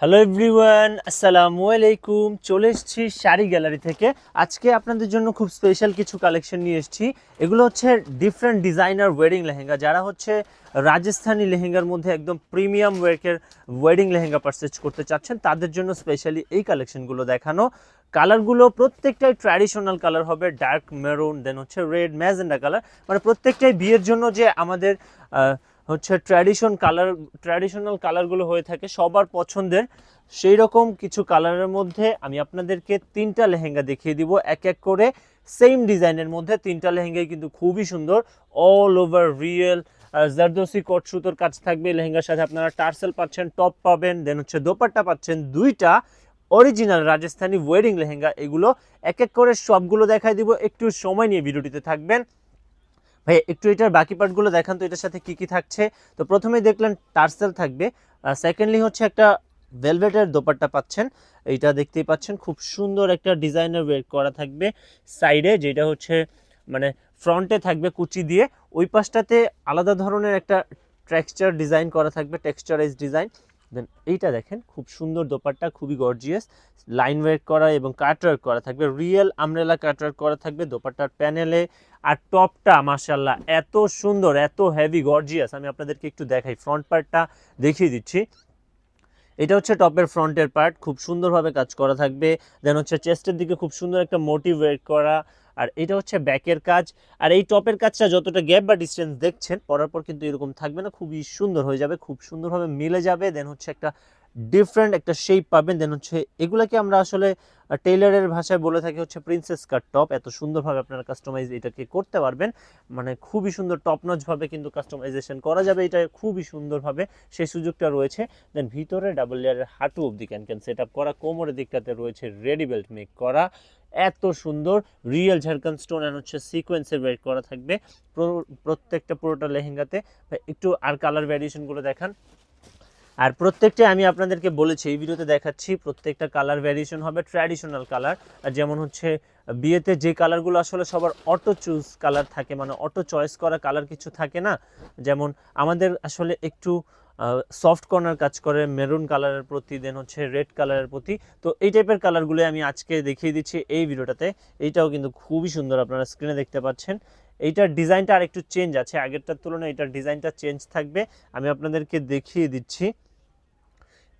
Hello everyone আসসালামু আলাইকুম চলে এসেছি শাড়ি গ্যালারি থেকে। আজকে আপনাদের জন্য খুব স্পেশাল কিছু কালেকশন নিয়ে এসেছি। এগুলো হচ্ছে ডিফারেন্ট ডিজাইনার ওয়েডিং লেহেঙ্গা। যারা হচ্ছে রাজস্থানি লেহেঙ্গার মধ্যে একদম প্রিমিয়াম ওয়ার্কের ওয়েডিং লেহেঙ্গা পারচেজ করতে চাচ্ছেন, তাদের জন্য স্পেশালি এই কালেকশনগুলো দেখানো। কালারগুলো প্রত্যেকটাই ট্র্যাডিশনাল কালার হবে ডার্ক মেরুন দেন হচ্ছে রেড ম্যাজেন্ডা কালার মানে প্রত্যেকটাই বিয়ের জন্য যে আমাদের হচ্ছে ট্র্যাডিশন কালার ট্র্যাডিশনাল কালারগুলো হয়ে থাকে, সবার পছন্দের সেই রকম কিছু কালারের মধ্যে আমি আপনাদেরকে তিনটা লেহেঙ্গা দেখিয়ে দিব, এক এক করে সেম ডিজাইনের মধ্যে তিনটা লেহেঙ্গাই কিন্তু খুবই সুন্দর all over real zardozi cut সুতোর কাজ থাকবে, লেহেঙ্গার সাথে আপনারা টার্সেল পাচ্ছেন টপ পাবেন দেন হচ্ছে দোপাট্টা পাচ্ছেন, দুইটা অরিজিনাল রাজস্থানি ওয়েডিং লেহেঙ্গা, এগুলো এক এক করে সবগুলো দেখাই দিব, একটু সময় নিয়ে ভিডিওটিতে থাকবেন। ভাই, একটু এটার বাকি পার্টগুলো দেখান তো, এটার সাথে কি কি থাকছে। তো প্রথমেই দেখলেন টার্সেল থাকবে। সেকেন্ডলি হচ্ছে একটা ভেলভেটের দোপাট্টা পাচ্ছেন। এইটা দেখতেই পাচ্ছেন, খুব সুন্দর একটা ডিজাইনের ওয়ের করা থাকবে সাইডে যেটা হচ্ছে মানে ফ্রন্টে থাকবে কুচি দিয়ে। ওই পাশটাতে আলাদা ধরনের একটা টেক্সচার ডিজাইন করা থাকবে টেক্সচারাইজ ডিজাইন দেন এইটা দেখেন, খুব সুন্দর দোপাট্টা, খুবই গর্জিয়াস লাইন ওয়ার্ক করা এবং কাট ওয়ার্ক করা থাকবে। রিয়েল আমরেলা কাট ওয়ার্ক করা থাকবে দোপাট্টার প্যানেলে আর টপটা মাশাল্লাহ এত সুন্দর, এত হেভি গর্জিয়াস আমি আপনাদেরকে একটু দেখাই। ফ্রন্ট পার্টটা দেখিয়ে দিচ্ছি। এটা হচ্ছে টপের ফ্রন্টের পার্ট খুব সুন্দরভাবে কাজ করা থাকবে। দেন হচ্ছে চেস্টের দিকে খুব সুন্দর একটা মোটিভ ওয়েট করা। আর এটা হচ্ছে ব্যাকের কাজ। আর এই টপের কাজটা যতটা গ্যাপ বা ডিস্টেন্স দেখছেন, পরার পর কিন্তু এরকম থাকবে না, খুবই সুন্দর হয়ে যাবে, খুব সুন্দরভাবে মিলে যাবে দেন হচ্ছে একটা ডিফারেন্ট একটা শেপ পাবেন। দেন হচ্ছে এগুলাকে আমরা আসলে টেইলারের ভাষায় বলে থাকি হচ্ছে প্রিন্সেস কাট টপ এত সুন্দরভাবে আপনারা কাস্টমাইজ এটাকে করতে পারবেন। মানে খুবই সুন্দর টপ ভাবে কিন্তু কাস্টমাইজেশন করা যাবে। এটা খুবই সুন্দরভাবে সেই সুযোগটা রয়েছে। দেন ভিতরে ডাবল লেয়ারের হাঁটু অবধি ক্যান ক্যান সেট আপ করা। কোমরের দিকটাতে রয়েছে রেডি বেল্ট মেক করা। এত সুন্দর রিয়েল ঝাড়খান স্টোন অ্যান্ড হচ্ছে সিকোয়েন্সের ওয়েট করা থাকবে। প্র- প্রত্যেকটা পুরোটা লেহেঙ্গাতে। একটু আর কালার ভ্যারিয়েশনগুলো দেখান। আর প্রত্যেকটাই আমি আপনাদেরকে বলেছি, এই ভিডিওতে দেখাচ্ছি, প্রত্যেকটা কালার ভ্যারিয়েশন হবে ট্র্যাডিশনাল কালার আর যেমন হচ্ছে বিয়েতে যে কালারগুলো আসলে সবার অটো চুজ কালার থাকে মানে অটো চয়েস করা কালার কিছু থাকে না? যেমন আমাদের আসলে একটু সফট কর্নার কাজ করে মেরুন কালারের প্রতি দেন হচ্ছে রেড কালারের প্রতি। তো এই টাইপের কালারগুলো আমি আজকে দেখিয়ে দিচ্ছি এই ভিডিওটাতে। এইটাও কিন্তু খুবই সুন্দর আপনারা স্ক্রিনে দেখতে পাচ্ছেন। এইটার ডিজাইনটা আর একটু চেঞ্জ আছে। আগেরটার তুলনায় এটার ডিজাইনটা চেঞ্জ থাকবে। আমি আপনাদেরকে দেখিয়ে দিচ্ছি।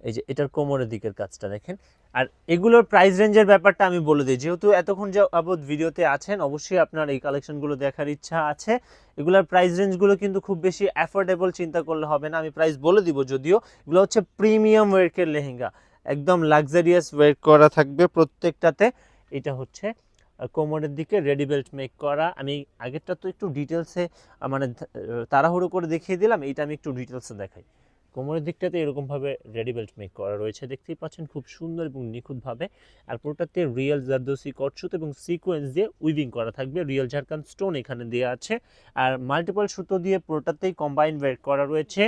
এই যে এটার কোমরের দিকের কাজটা দেখেন। আর এগুলোর প্রাইস রেঞ্জের ব্যাপারটা আমি বলে দিই। যেহেতু এতক্ষণ যাবৎ ভিডিওতে আছেন, অবশ্যই আপনার এই কালেকশনগুলো দেখার ইচ্ছা আছে। এগুলোর প্রাইস রেঞ্জগুলো কিন্তু খুব বেশি অ্যাফোর্ডেবল চিন্তা করলে হবে না। আমি প্রাইস বলে দিব যদিও। এগুলো হচ্ছে প্রিমিয়াম ওয়ার্কের লেহেঙ্গা। একদম লাক্সারিয়াস ওয়ার্ক করা থাকবে প্রত্যেকটাতে। এটা হচ্ছে কোমরের দিকে রেডি বেল্ট মেক করা। আমি আগেরটা তো একটু ডিটেলসে মানে তাড়াহুড়ো করে দেখিয়ে দিলাম। এইটা আমি একটু ডিটেলসে দেখাই। কোমরের দিকটাতে এরকমভাবে রেডি বেল্ট মেক করা রয়েছে। দেখতেই পাচ্ছেন খুব সুন্দর এবং নিখুঁতভাবে। আর পুরোটাতে রিয়েল জারদোসি কটসুত এবং সিকোয়েন্স দিয়ে উইভিং করা থাকবে। রিয়েল ঝাড়খান স্টোন এখানে দেওয়া আছে। আর মাল্টিপল সুতো দিয়ে পুরোটাতেই কম্বাইন ওয়েট করা রয়েছে।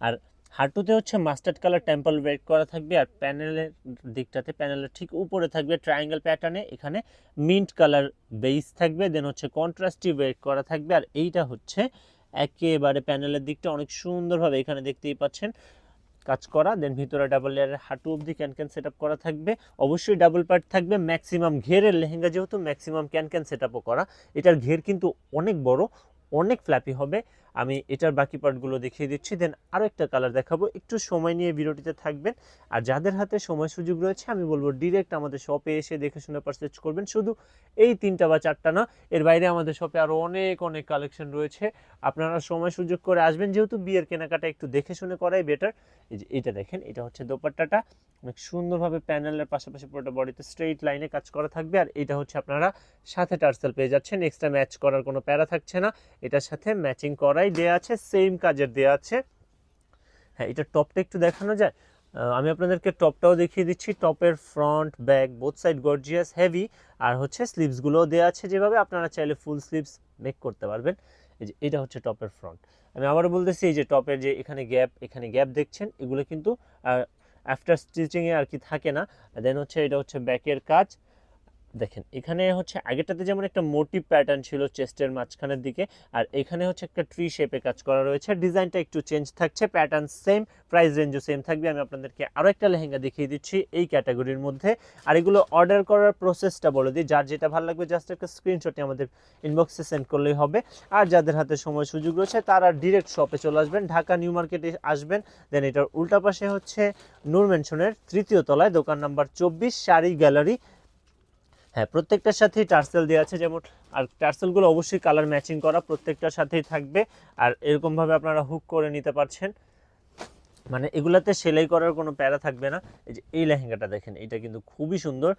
আর হাঁটুতে হচ্ছে মাস্টার্ড কালার টেম্পল ওয়েট করা থাকবে। আর প্যানেলের দিকটাতে প্যানেলের ঠিক উপরে থাকবে ট্রায়াঙ্গেল প্যাটার্নে এখানে মিন্ট কালার বেস থাকবে। দেন হচ্ছে কন্ট্রাস্টি ওয়েট করা থাকবে। আর এইটা হচ্ছে একেবারে প্যানেলের দিকটা অনেক সুন্দরভাবে এখানে দেখতেই পাচ্ছেন। কাজ করা দেন ভিতরে ডাবল লেয়ারের হাঁটু অবধি ক্যান ক্যান সেট করা থাকবে। অবশ্যই ডাবল পার্ট থাকবে ম্যাক্সিমাম ঘেরের লেহেঙ্গা যেহেতু ম্যাক্সিমাম ক্যান ক্যান সেট করা। এটার ঘের কিন্তু অনেক বড় অনেক ফ্ল্যাপি হবে। আমি এটার বাকি পার্টগুলো দেখিয়ে দিচ্ছি দেন আরও একটা কালার দেখাবো। একটু সময় নিয়ে ভিডিওটিতে থাকবেন। আর যাদের হাতে সময় সুযোগ রয়েছে, আমি বলব ডিরেক্ট আমাদের শপে এসে দেখে শুনে পারচেজ করবেন। শুধু এই তিনটা বা চারটা না, এর বাইরে আমাদের শপে আরও অনেক অনেক কালেকশন রয়েছে। আপনারা সময় সুযোগ করে আসবেন। যেহেতু বিয়ের কেনাকাটা একটু দেখে শুনে করাই বেটার এই যে এটা দেখেন, এটা হচ্ছে দোপাট্টাটা। অনেক সুন্দরভাবে প্যানেলের পাশাপাশি পুরোটা বডিতে স্ট্রেইট লাইনে কাজ করা থাকবে। আর এটা হচ্ছে আপনারা সাথে টার্সেল পেয়ে যাচ্ছেন। এক্সট্রা ম্যাচ করার কোনো প্যারা থাকছে না। এটার সাথে ম্যাচিং করাই দেওয়া আছে সেম কাজের দেওয়া আছে। হ্যাঁ এটা টপটা একটু দেখানো যায়। আমি আপনাদেরকে টপটাও দেখিয়ে দিচ্ছি। টপের front back both side gorgeous heavy আর হচ্ছে স্লিভসগুলোও দেওয়া আছে যেভাবে। আপনারা চাইলে ফুল স্লিভস মেক করতে পারবেন। এই যে, এটা হচ্ছে টপের ফ্রন্ট আমি আবারও বলতেছি, এই যে টপের যে এখানে গ্যাপ এখানে গ্যাপ দেখছেন, এগুলো কিন্তু আফটার স্টিচিংয়ে আর কি থাকে না দেন হচ্ছে এটা হচ্ছে ব্যাকের কাজ। দেখেন, এখানে হচ্ছে আগেরটাতে যেমন একটা মোটিভ প্যাটার্ন ছিল চেস্টের মাঝখানের দিকে, আর এখানে হচ্ছে একটা ট্রি শেপে কাজ করা রয়েছে ডিজাইনটা একটু চেঞ্জ থাকছে প্যাটার্ন সেম প্রাইস রেঞ্জও সেম থাকবে, আমি আপনাদেরকে আরও একটা লেহেঙ্গা দেখিয়ে দিচ্ছি এই ক্যাটাগরির মধ্যে, আর এগুলো অর্ডার করার প্রসেসটা বলে দিই, যার যেটা ভালো লাগবে জাস্ট একটা স্ক্রিনশটে আমাদের ইনবক্সে সেন্ড করলেই হবে, আর যাদের হাতে সময় সুযোগ রয়েছে তারা ডিরেক্ট শপে চলে আসবেন, ঢাকা নিউ মার্কেটে আসবেন দেন এটার উল্টা পাশে হচ্ছে নূর মেনশনের তৃতীয় তলায়, দোকান নাম্বার চব্বিশ, শাড়ি গ্যালারি হ্যাঁ প্রত্যেকটার সাথেই টার্সেল দেওয়া আছে। যেমন, আর টার্সেলগুলো অবশ্যই কালার ম্যাচিং করা প্রত্যেকটার সাথেই থাকবে। আর এরকমভাবে আপনারা হুক করে নিতে পারছেন। মানে এগুলাতে সেলাই করার কোনো প্যারা থাকবে না। এই যে, এই লেহেঙ্গাটা দেখেন, এটা কিন্তু খুবই সুন্দর।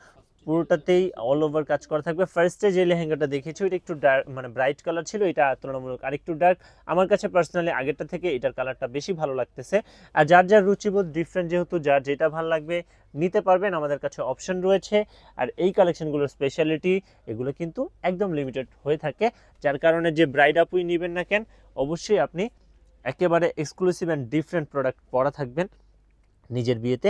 পুরোটাতেই অল ওভার কাজ করা থাকবে। ফার্স্টে যে লেহেঙ্গাটা দেখেছি ওইটা একটু ডার্ক মানে ব্রাইট কালার ছিল, এটা তুলনামূলক আরেকটু ডার্ক আমার কাছে পার্সোনালি আগেরটা থেকে এটার কালারটা বেশি ভালো লাগতেছে। আর যার যার রুচিবোধ ডিফারেন্ট যেহেতু, যার যেটা ভালো লাগবে, নিতে পারবেন, আমাদের কাছে অপশন রয়েছে। আর এই কালেকশনগুলোর স্পেশালিটি এগুলো কিন্তু একদম লিমিটেড হয়ে থাকে। যার কারণে যে ব্রাইড আপুই নেবেন না কেন, অবশ্যই আপনি একেবারে এক্সক্লুসিভ অ্যান্ড ডিফারেন্ট প্রোডাক্ট পরা থাকবেন। নিজের বিয়েতে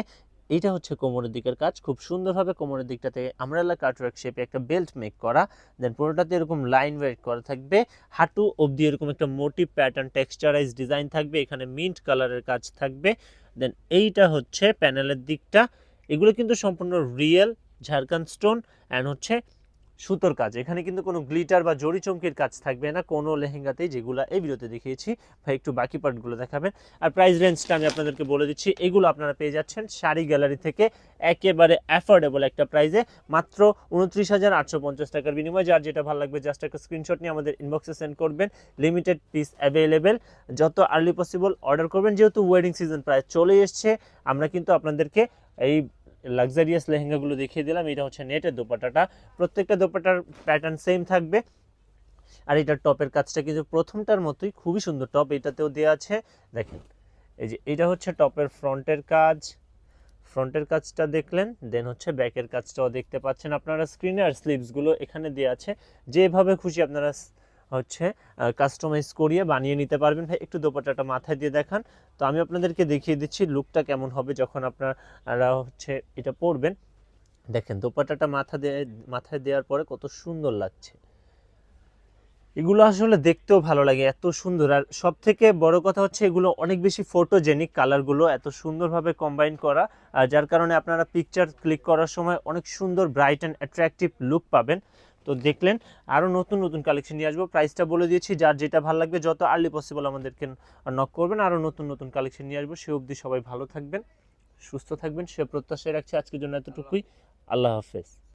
এইটা হচ্ছে কোমরের দিকের কাজ। খুব সুন্দরভাবে কোমরের দিকটাতে আমরালা কাটওয়ার্ক শেপে একটা বেল্ট মেক করা। দেন পুরোটাতে এরকম লাইন ওয়েট করা থাকবে। হাঁটু অবধি এরকম একটা মোটিভ প্যাটার্ন টেক্সচারাইজ ডিজাইন থাকবে। এখানে মিন্ট কালারের কাজ থাকবে। দেন এইটা হচ্ছে প্যানেলের দিকটা। এগুলো কিন্তু সম্পূর্ণ রিয়েল ঝাড়খান্ড স্টোন অ্যান্ড হচ্ছে সুতোর কাজ। এখানে কিন্তু কোনো গ্লিটার বা জড়ি চমকির কাজ থাকবে না। কোনো লেহেঙ্গাতেই যেগুলো এই ভিডিওতে দেখিয়েছি। ভাই, একটু বাকি পার্টগুলো দেখাবেন। আর প্রাইস রেঞ্জটা আমি আপনাদেরকে বলে দিচ্ছি। এগুলো আপনারা পেয়ে যাচ্ছেন শাড়ি গ্যালারি থেকে একেবারে অ্যাফোর্ডেবল একটা প্রাইসে মাত্র উনত্রিশ হাজার আটশো পঞ্চাশ টাকার বিনিময়ে। যার যেটা ভালো লাগবে জাস্ট একটা স্ক্রিনশট নিয়ে আমাদের ইনবক্সে সেন্ড করবেন। লিমিটেড পিস অ্যাভেলেবেল যত আর্লি পসিবল অর্ডার করবেন। যেহেতু ওয়েডিং সিজন প্রায় চলে এসছে, আমরা কিন্তু আপনাদেরকে এই লাক্সারিয়াস লেহেঙ্গাগুলো দেখিয়ে দিলাম। এটা হচ্ছে নেটের দোপাট্টাটা। প্রত্যেকটা দোপাট্টার প্যাটার্ন সেম থাকবে। আর এটার টপের কাজটা কিন্তু প্রথমটার মতোই খুবই সুন্দর টপ এটাতেও দেওয়া আছে। দেখেন, এই যে এটা হচ্ছে টপের ফ্রন্টের কাজ। ফ্রন্টের কাজটা দেখলেন দেন হচ্ছে ব্যাকের কাজটাও দেখতে পাচ্ছেন আপনারা স্ক্রিনে আর স্লিভসগুলো এখানে দেওয়া আছে। যেভাবে খুশি আপনারা হচ্ছে কাস্টমাইজ করিয়ে বানিয়ে নিতে পারবেন। ভাই, একটু দোপাট্টাটা মাথায় দিয়ে দেখান। তো আমি আপনাদেরকে দেখিয়ে দিচ্ছি লুকটা কেমন হবে যখন আপনারা হচ্ছে এটা পরবেন। দেখেন, দোপাট্টাটা মাথা দিয়ে, মাথায় দেওয়ার পরে কত সুন্দর লাগছে। এগুলো আসলে দেখতেও ভালো লাগে, এত সুন্দর। আর সব থেকে বড় কথা হচ্ছে এগুলো অনেক বেশি ফটোজেনিক কালারগুলো এত সুন্দরভাবে কম্বাইন করা যার কারণে আপনারা পিকচার ক্লিক করার সময় অনেক সুন্দর ব্রাইট অ্যান্ড অ্যাট্রাকটিভ লুক পাবেন। তো দেখলেন আরও নতুন নতুন কালেকশন নিয়ে আসব। প্রাইসটা বলে দিয়েছি, যার যেটা ভালো লাগবে, যত আর্লি পসিবল আমাদেরকে নক করবেন আরও নতুন নতুন কালেকশন নিয়ে আসব। সে অবধি সবাই ভালো থাকবেন, সুস্থ থাকবেন। সে প্রত্যাশায় রাখছি আজকের জন্য এতটুকুই। আল্লাহ হাফেজ।